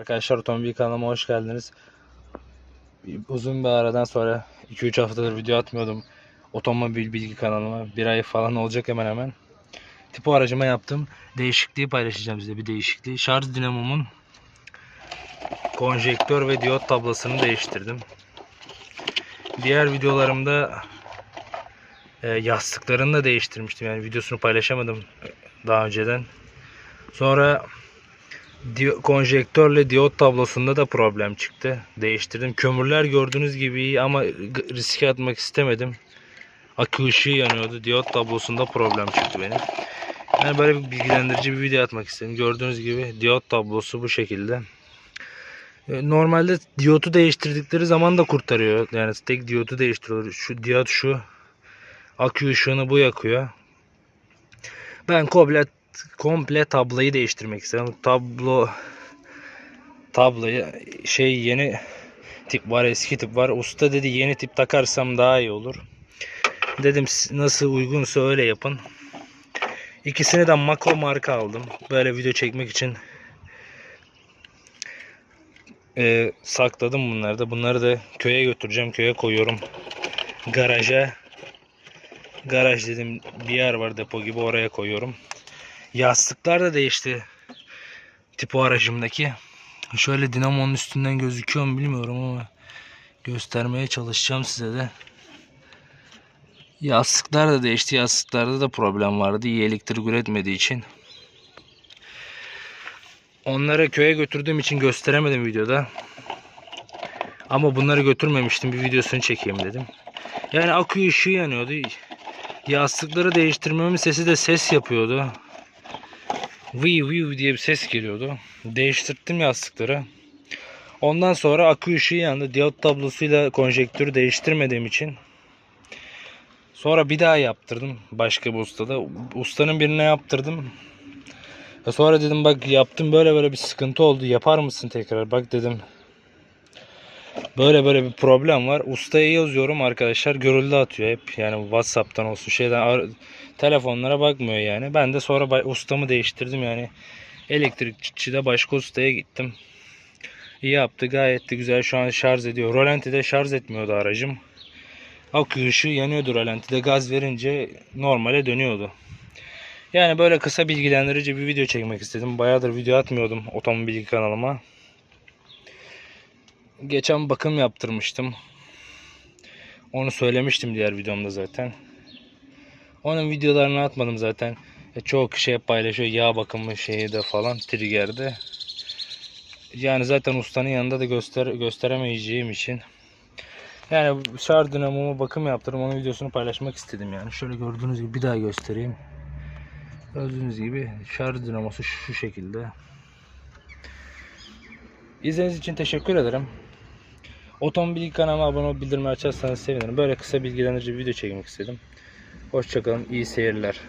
Arkadaşlar otomobil kanalıma hoş geldiniz. Uzun bir aradan sonra 2-3 haftadır video atmıyordum. Otomobil bilgi kanalıma. Bir ay falan olacak hemen hemen. Tipo aracıma yaptım. Değişikliği paylaşacağım size bir değişikliği. Şarj dinamomun konjektör ve diyot tablasını değiştirdim. Diğer videolarımda e, yastıklarını da değiştirmiştim. Yani videosunu paylaşamadım daha önceden. Sonra Diyo- konjektörle diyot tablosunda da problem çıktı. Değiştirdim. Kömürler gördüğünüz gibi iyi ama riske atmak istemedim. Akü ışığı yanıyordu. Diyot tablosunda problem çıktı benim. Yani böyle bir bilgilendirici bir video atmak istedim. Gördüğünüz gibi diyot tablosu bu şekilde. E, Normalde diyotu değiştirdikleri zaman da kurtarıyor. Yani tek diyotu değiştiriyor. Şu diyot şu. Akü ışığını bu yakıyor. Ben komple komple tablayı değiştirmek istedim. Tablo tabloyu şey yeni tip var eski tip var. Usta dedi yeni tip takarsam daha iyi olur. Dedim "Siz nasıl uygunsa öyle yapın. İkisini de Mako marka aldım. Böyle video çekmek için Ee, sakladım bunları da. Bunları da köye götüreceğim. Köye koyuyorum. Garaja. Garaj dedim bir yer var depo gibi oraya koyuyorum. Yastıklar da değişti. Tipo aracımdaki. Şöyle dinamonun üstünden gözüküyor mu bilmiyorum ama göstermeye çalışacağım size de. Yastıklar da değişti. Yastıklarda da problem vardı. İyi elektrik üretmediği için. Onları köye götürdüğüm için gösteremedim videoda. Ama bunları götürmemiştim. Bir videosunu çekeyim dedim. Yani akü ışığı yanıyordu. Yastıkları değiştirmemin sesi de ses yapıyordu. Viv viv diye bir ses geliyordu. Değiştirdim yastıkları. Ondan sonra akü ışığı yandı. Diyot tablosuyla konjektörü değiştirmediğim için. Sonra bir daha yaptırdım başka bir ustada. Ustanın birine yaptırdım. E Sonra dedim bak yaptım böyle böyle bir sıkıntı oldu. Yapar mısın tekrar? Bak dedim. Böyle böyle bir problem var. Ustaya yazıyorum arkadaşlar. Görüldü atıyor hep. Yani Whatsapp'tan olsun şeyden ar- telefonlara bakmıyor yani. Ben de sonra ustamı değiştirdim yani. Elektrikçide başka ustaya gittim. İyi yaptı. Gayet de güzel şu an şarj ediyor. Rolanti'de şarj etmiyordu aracım. Akü ışığı yanıyordu Rolanti'de. Gaz verince normale dönüyordu. Yani böyle kısa bilgilendirici bir video çekmek istedim. Bayağıdır video atmıyordum otomobil kanalıma. Geçen bakım yaptırmıştım. Onu söylemiştim diğer videomda zaten. Onun videolarını atmadım zaten. E, çoğu kişi paylaşıyor yağ bakımı şeyi de falan trigger'de. Yani zaten ustanın yanında da göster gösteremeyeceğim için. Yani şarj dinamomu bakım yaptırdım. Onun videosunu paylaşmak istedim yani. Şöyle gördüğünüz gibi bir daha göstereyim. Gördüğünüz gibi şarj dinamosu şu şekilde. İzlediğiniz için teşekkür ederim. Otomobil kanalıma abone olup bildirimi açarsanız sevinirim. Böyle kısa bilgilendirici bir video çekmek istedim. Hoşçakalın, iyi seyirler.